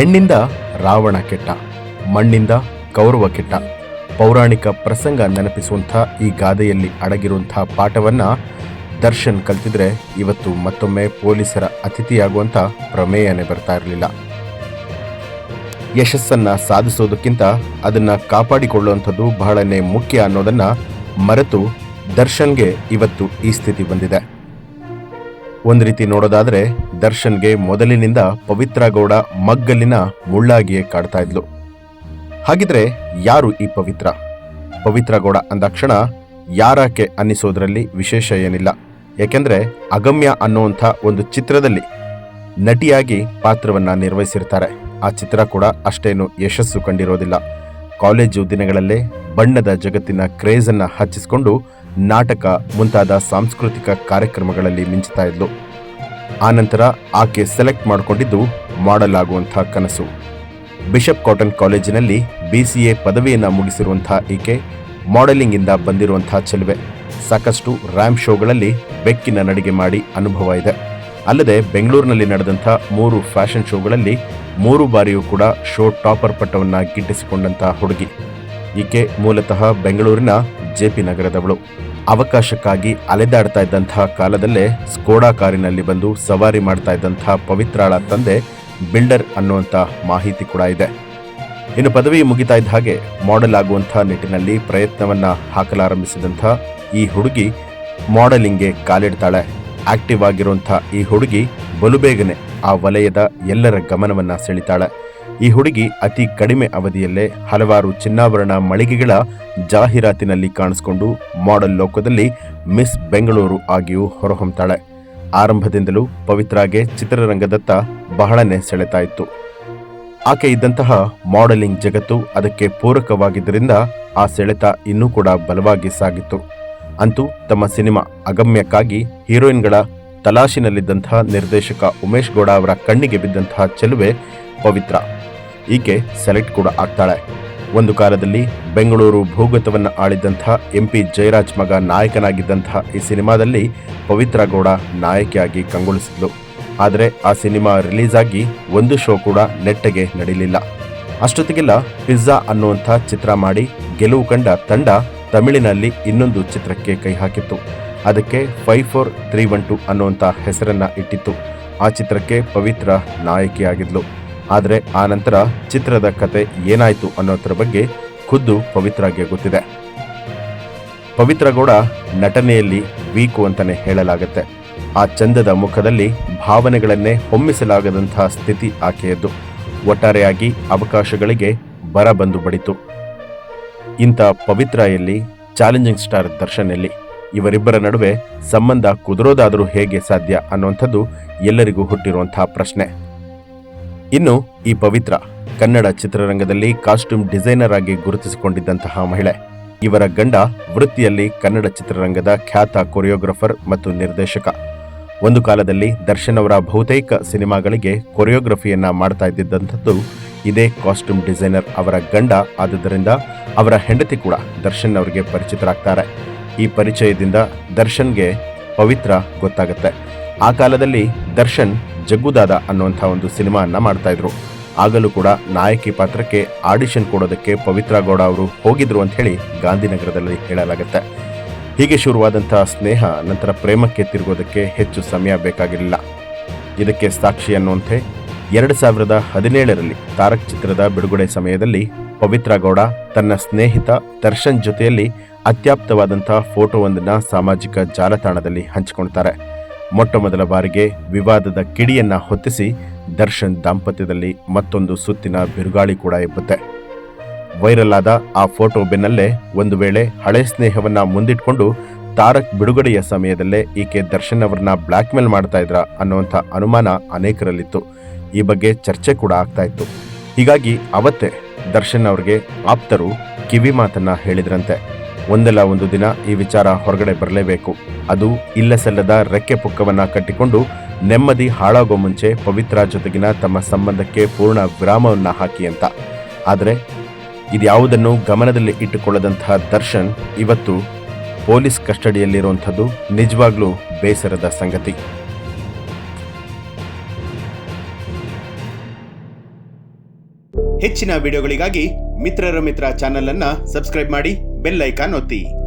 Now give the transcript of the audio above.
ಹೆಣ್ಣಿಂದ ರಾವಣ ಕೆಟ್ಟ, ಮಣ್ಣಿಂದ ಕೌರವ ಕೆಟ್ಟ. ಪೌರಾಣಿಕ ಪ್ರಸಂಗ ನೆನಪಿಸುವಂಥ ಈ ಗಾದೆಯಲ್ಲಿ ಅಡಗಿರುವಂಥ ಪಾಠವನ್ನ ದರ್ಶನ್ ಕಲ್ತಿದ್ರೆ ಇವತ್ತು ಮತ್ತೊಮ್ಮೆ ಪೊಲೀಸರ ಅತಿಥಿಯಾಗುವಂಥ ಪ್ರಮೇಯನೇ ಬರ್ತಾ ಇರಲಿಲ್ಲ. ಯಶಸ್ಸನ್ನ ಸಾಧಿಸೋದಕ್ಕಿಂತ ಅದನ್ನ ಕಾಪಾಡಿಕೊಳ್ಳುವಂಥದ್ದು ಬಹಳನೇ ಮುಖ್ಯ ಅನ್ನೋದನ್ನ ಮರೆತು ದರ್ಶನ್ಗೆ ಇವತ್ತು ಈ ಸ್ಥಿತಿ ಬಂದಿದೆ. ಒಂದು ರೀತಿ ನೋಡೋದಾದ್ರೆ ದರ್ಶನ್ಗೆ ಮೊದಲಿನಿಂದ ಪವಿತ್ರ ಗೌಡ ಮಗ್ಗಲಿನ ಮುಳ್ಳಾಗಿಯೇ ಕಾಡ್ತಾ ಇದ್ಲು. ಹಾಗಿದ್ರೆ ಯಾರು ಈ ಪವಿತ್ರ? ಪವಿತ್ರ ಗೌಡ ಅಂದಾಕ್ಷಣ ಯಾರಾಕೆ ಅನ್ನಿಸೋದ್ರಲ್ಲಿ ವಿಶೇಷ ಏನಿಲ್ಲ. ಯಾಕೆಂದ್ರೆ ಅಗಮ್ಯ ಅನ್ನುವಂಥ ಒಂದು ಚಿತ್ರದಲ್ಲಿ ನಟಿಯಾಗಿ ಪಾತ್ರವನ್ನ ನಿರ್ವಹಿಸಿರ್ತಾರೆ. ಆ ಚಿತ್ರ ಕೂಡ ಅಷ್ಟೇನು ಯಶಸ್ಸು ಕಂಡಿರೋದಿಲ್ಲ. ಕಾಲೇಜು ದಿನಗಳಲ್ಲೇ ಬಣ್ಣದ ಜಗತ್ತಿನ ಕ್ರೇಜನ್ನು ಹಚ್ಚಿಸಿಕೊಂಡು ನಾಟಕ ಮುಂತಾದ ಸಾಂಸ್ಕೃತಿಕ ಕಾರ್ಯಕ್ರಮಗಳಲ್ಲಿ ಮಿಂಚುತ್ತಾ ಇದ್ಲು. ಆನಂತರ ಆಕೆ ಸೆಲೆಕ್ಟ್ ಮಾಡಿಕೊಂಡಿದ್ದು ಮಾಡಲ್ ಕನಸು. ಬಿಷಪ್ ಕಾಟನ್ ಕಾಲೇಜಿನಲ್ಲಿ ಬಿ ಸಿ ಎ ಪದವಿಯನ್ನು ಮುಗಿಸಿರುವಂಥ ಈಕೆ ಮಾಡೆಲಿಂಗಿಂದ ಬಂದಿರುವಂಥ ಚೆಲುವೆ. ಸಾಕಷ್ಟು ರ್ಯಾಂಪ್ ಶೋಗಳಲ್ಲಿ ಬೆಕ್ಕಿನ ನಡಿಗೆ ಮಾಡಿ ಅನುಭವ ಇದೆ. ಅಲ್ಲದೆ ಬೆಂಗಳೂರಿನಲ್ಲಿ ನಡೆದಂಥ ಮೂರು ಫ್ಯಾಷನ್ ಶೋಗಳಲ್ಲಿ ಮೂರು ಬಾರಿಯೂ ಕೂಡ ಶೋ ಟಾಪರ್ ಪಟ್ಟವನ್ನ ಗಿಟ್ಟಿಸಿಕೊಂಡಂಥ ಹುಡುಗಿ. ಈಕೆ ಮೂಲತಃ ಬೆಂಗಳೂರಿನ ಜೆಪಿ ನಗರದವಳು. ಅವಕಾಶಕ್ಕಾಗಿ ಅಲೆದಾಡ್ತಾ ಇದ್ದಂತಹ ಕಾಲದಲ್ಲೇ ಸ್ಕೋಡಾ ಕಾರಿನಲ್ಲಿ ಬಂದು ಸವಾರಿ ಮಾಡ್ತಾ ಇದ್ದಂತಹ ಪವಿತ್ರಾಳ ತಂದೆ ಬಿಲ್ಡರ್ ಅನ್ನುವಂಥ ಮಾಹಿತಿ ಕೂಡ ಇದೆ. ಇನ್ನು ಪದವಿ ಮುಗಿತಾ ಇದ್ದ ಹಾಗೆ ಮಾಡೆಲ್ ಆಗುವಂಥ ನಿಟ್ಟಿನಲ್ಲಿ ಪ್ರಯತ್ನವನ್ನ ಹಾಕಲಾರಂಭಿಸಿದಂಥ ಈ ಹುಡುಗಿ ಮಾಡೆಲಿಂಗ್ಗೆ ಕಾಲಿಡ್ತಾಳೆ. ಆಕ್ಟಿವ್ ಆಗಿರುವಂಥ ಈ ಹುಡುಗಿ ಬಲುಬೇಗನೆ ಆ ವಲಯದ ಎಲ್ಲರ ಗಮನವನ್ನ ಸೆಳಿತಾಳೆ. ಈ ಹುಡುಗಿ ಅತಿ ಕಡಿಮೆ ಅವಧಿಯಲ್ಲೇ ಹಲವಾರು ಚಿನ್ನಾಭರಣ ಮಳಿಗೆಗಳ ಜಾಹೀರಾತಿನಲ್ಲಿ ಕಾಣಿಸಿಕೊಂಡು ಮಾಡೆಲ್ ಲೋಕದಲ್ಲಿ ಮಿಸ್ ಬೆಂಗಳೂರು ಆಗಿಯೂ ಹೊರಹೊಮ್ತಾಳೆ. ಆರಂಭದಿಂದಲೂ ಪವಿತ್ರಾಗೆ ಚಿತ್ರರಂಗದತ್ತ ಬಹಳನೇ ಸೆಳೆತಾ ಇತ್ತು ಆಕೆ ಇದ್ದಂತಹ ಮಾಡೆಲಿಂಗ್ ಜಗತ್ತು ಅದಕ್ಕೆ ಪೂರಕವಾಗಿದ್ದರಿಂದ ಆ ಸೆಳೆತ ಇನ್ನೂ ಕೂಡ ಬಲವಾಗಿ ಸಾಗಿತ್ತು. ಅಂತೂ ತಮ್ಮ ಸಿನಿಮಾ ಅಗಮ್ಯಕ್ಕಾಗಿ ಹೀರೋಯಿನ್ಗಳ ತಲಾಶಿನಲ್ಲಿದ್ದಂತಹ ನಿರ್ದೇಶಕ ಉಮೇಶ್ ಗೌಡ ಅವರ ಕಣ್ಣಿಗೆ ಬಿದ್ದಂತಹ ಚೆಲುವೆ ಪವಿತ್ರ. ಈಕೆ ಸೆಲೆಕ್ಟ್ ಕೂಡ ಆಗ್ತಾಳೆ. ಒಂದು ಕಾಲದಲ್ಲಿ ಬೆಂಗಳೂರು ಭೂಗತವನ್ನ ಆಳಿದ್ದಂಥ ಎಂ ಪಿ ಜಯರಾಜ್ ಮಗ ನಾಯಕನಾಗಿದ್ದಂತಹ ಈ ಸಿನಿಮಾದಲ್ಲಿ ಪವಿತ್ರ ಗೌಡ ನಾಯಕಿಯಾಗಿ ಕಂಗೊಳಿಸಿದ್ಲು. ಆದರೆ ಆ ಸಿನಿಮಾ ರಿಲೀಸ್ ಆಗಿ ಒಂದು ಶೋ ಕೂಡ ನೆಟ್ಟಗೆ ನಡೀಲಿಲ್ಲ. ಅಷ್ಟೊತ್ತಿಗೆಲ್ಲ ಪಿಜ್ಜಾ ಅನ್ನುವಂಥ ಚಿತ್ರ ಮಾಡಿ ಗೆಲುವು ಕಂಡ ತಂಡ ತಮಿಳಿನಲ್ಲಿ ಇನ್ನೊಂದು ಚಿತ್ರಕ್ಕೆ ಕೈ ಹಾಕಿತ್ತು. ಅದಕ್ಕೆ five four three one two ಅನ್ನುವಂಥ ಹೆಸರನ್ನ ಇಟ್ಟಿತ್ತು. ಆ ಚಿತ್ರಕ್ಕೆ ಪವಿತ್ರ ನಾಯಕಿಯಾಗಿದ್ಲು. ಆದರೆ ಆ ನಂತರ ಚಿತ್ರದ ಕತೆ ಏನಾಯಿತು ಅನ್ನೋದ್ರ ಬಗ್ಗೆ ಖುದ್ದು ಪವಿತ್ರಾಗೆ ಗೊತ್ತಿದೆ. ಪವಿತ್ರ ಗೌಡ ನಟನೆಯಲ್ಲಿ ವೀಕು ಅಂತಲೇ ಹೇಳಲಾಗುತ್ತೆ. ಆ ಚಂದದ ಮುಖದಲ್ಲಿ ಭಾವನೆಗಳನ್ನೇ ಹೊಮ್ಮಿಸಲಾಗದಂತಹ ಸ್ಥಿತಿ ಆಕೆಯದ್ದು. ಒಟ್ಟಾರೆಯಾಗಿ ಅವಕಾಶಗಳಿಗೆ ಬರ ಬಂದು ಬಡಿತು. ಇಂಥ ಪವಿತ್ರ ಎಲ್ಲಿ ಚಾಲೆಂಜಿಂಗ್ ಸ್ಟಾರ್ ದರ್ಶನ್ ಎಲ್ಲಿ? ಇವರಿಬ್ಬರ ನಡುವೆ ಸಂಬಂಧ ಕುದುರೋದಾದರೂ ಹೇಗೆ ಸಾಧ್ಯ ಅನ್ನುವಂಥದ್ದು ಎಲ್ಲರಿಗೂ ಹುಟ್ಟಿರುವಂತಹ ಪ್ರಶ್ನೆ. ಇನ್ನು ಈ ಪವಿತ್ರ ಕನ್ನಡ ಚಿತ್ರರಂಗದಲ್ಲಿ ಕಾಸ್ಟ್ಯೂಮ್ ಡಿಸೈನರ್ ಆಗಿ ಗುರುತಿಸಿಕೊಂಡಿದ್ದಂತಹ ಮಹಿಳೆ. ಇವರ ಗಂಡ ವೃತ್ತಿಯಲ್ಲಿ ಕನ್ನಡ ಚಿತ್ರರಂಗದ ಖ್ಯಾತ ಕೊರಿಯೋಗ್ರಫರ್ ಮತ್ತು ನಿರ್ದೇಶಕ. ಒಂದು ಕಾಲದಲ್ಲಿ ದರ್ಶನ್ ಅವರ ಬಹುತೇಕ ಸಿನಿಮಾಗಳಿಗೆ ಕೊರಿಯೋಗ್ರಫಿಯನ್ನ ಮಾಡ್ತಾ ಇದ್ದಿದ್ದಂಥದ್ದು ಇದೇ ಕಾಸ್ಟ್ಯೂಮ್ ಡಿಸೈನರ್ ಅವರ ಗಂಡ ಆದುದರಿಂದ ಅವರ ಹೆಂಡತಿ ಕೂಡ ದರ್ಶನ್ ಅವರಿಗೆ ಪರಿಚಿತರಾಗ್ತಾರೆ. ಈ ಪರಿಚಯದಿಂದ ದರ್ಶನ್ಗೆ ಪವಿತ್ರ ಗೊತ್ತಾಗುತ್ತೆ. ಆ ಕಾಲದಲ್ಲಿ ದರ್ಶನ್ ಜಗ್ಗುದಾದ ಅನ್ನುವಂಥ ಒಂದು ಸಿನಿಮಾವನ್ನು ಮಾಡ್ತಾ ಇದ್ರು. ಆಗಲೂ ಕೂಡ ನಾಯಕಿ ಪಾತ್ರಕ್ಕೆ ಆಡಿಷನ್ ಕೊಡೋದಕ್ಕೆ ಪವಿತ್ರ ಗೌಡ ಅವರು ಹೋಗಿದ್ರು ಅಂತ ಹೇಳಿ ಗಾಂಧಿನಗರದಲ್ಲಿ ಹೇಳಲಾಗುತ್ತೆ. ಹೀಗೆ ಶುರುವಾದಂತಹ ಸ್ನೇಹ ನಂತರ ಪ್ರೇಮಕ್ಕೆ ತಿರುಗೋದಕ್ಕೆ ಹೆಚ್ಚು ಸಮಯ ಬೇಕಾಗಿರಲಿಲ್ಲ. ಇದಕ್ಕೆ ಸಾಕ್ಷಿ ಅನ್ನುವಂತೆ ಎರಡು ಸಾವಿರದ ಹದಿನೇಳರಲ್ಲಿ ತಾರಕ್ ಚಿತ್ರದ ಬಿಡುಗಡೆ ಸಮಯದಲ್ಲಿ ಪವಿತ್ರ ಗೌಡ ತನ್ನ ಸ್ನೇಹಿತ ದರ್ಶನ್ ಜೊತೆಯಲ್ಲಿ ಅತ್ಯಾಪ್ತವಾದಂತಹ ಫೋಟೋವೊಂದನ್ನು ಸಾಮಾಜಿಕ ಜಾಲತಾಣದಲ್ಲಿ ಹಂಚಿಕೊಳ್ತಾರೆ. ಮೊಟ್ಟ ಮೊದಲ ಬಾರಿಗೆ ವಿವಾದದ ಕಿಡಿಯನ್ನ ಹೊತ್ತಿಸಿ ದರ್ಶನ್ ದಾಂಪತ್ಯದಲ್ಲಿ ಮತ್ತೊಂದು ಸುತ್ತಿನ ಬಿರುಗಾಳಿ ಕೂಡ ಎಬ್ಬುತ್ತೆ. ವೈರಲ್ ಆದ ಆ ಫೋಟೋ ಬೆನ್ನಲ್ಲೇ ಒಂದು ವೇಳೆ ಹಳೆ ಸ್ನೇಹವನ್ನ ಮುಂದಿಟ್ಕೊಂಡು ತಾರಕ್ ಬಿಡುಗಡೆಯ ಸಮಯದಲ್ಲೇ ಈಕೆ ದರ್ಶನ್ ಅವ್ರನ್ನ ಬ್ಲ್ಯಾಕ್ ಮೇಲ್ ಮಾಡ್ತಾ ಇದ್ರ ಅನ್ನುವಂಥ ಅನುಮಾನ ಅನೇಕರಲ್ಲಿತ್ತು. ಈ ಬಗ್ಗೆ ಚರ್ಚೆ ಕೂಡ ಆಗ್ತಾ ಇತ್ತು. ಹೀಗಾಗಿ ಅವತ್ತೇ ದರ್ಶನ್ ಅವ್ರಿಗೆ ಆಪ್ತರು ಕಿವಿ ಮಾತನ್ನ ಹೇಳಿದ್ರಂತೆ. ಒಂದಲ್ಲ ಒಂದು ದಿನ ಈ ವಿಚಾರ ಹೊರಗಡೆ ಬರಲೇಬೇಕು. ಅದು ಇಲ್ಲ ಸಲ್ಲದ ರೆಕ್ಕೆ ಪುಕ್ಕವನ್ನ ಕಟ್ಟಿಕೊಂಡು ನೆಮ್ಮದಿ ಹಾಳಾಗೋ ಮುಂಚೆ ಪವಿತ್ರ ಜೊತೆಗಿನ ತಮ್ಮ ಸಂಬಂಧಕ್ಕೆ ಪೂರ್ಣ ವಿರಾಮವನ್ನ ಹಾಕಿ ಅಂತ. ಆದರೆ ಇದ್ಯಾವುದನ್ನು ಗಮನದಲ್ಲಿ ಇಟ್ಟುಕೊಳ್ಳದಂತಹ ದರ್ಶನ್ ಇವತ್ತು ಪೊಲೀಸ್ ಕಸ್ಟಡಿಯಲ್ಲಿರುವಂಥದ್ದು ನಿಜವಾಗ್ಲೂ ಬೇಸರದ ಸಂಗತಿ. ಹೆಚ್ಚಿನ ವಿಡಿಯೋಗಳಿಗಾಗಿ ಮಿತ್ರರ ಮಿತ್ರ ಚಾನೆಲ್ ಅನ್ನ ಸಬ್ಸ್ಕ್ರೈಬ್ ಮಾಡಿ. Bella Icanotti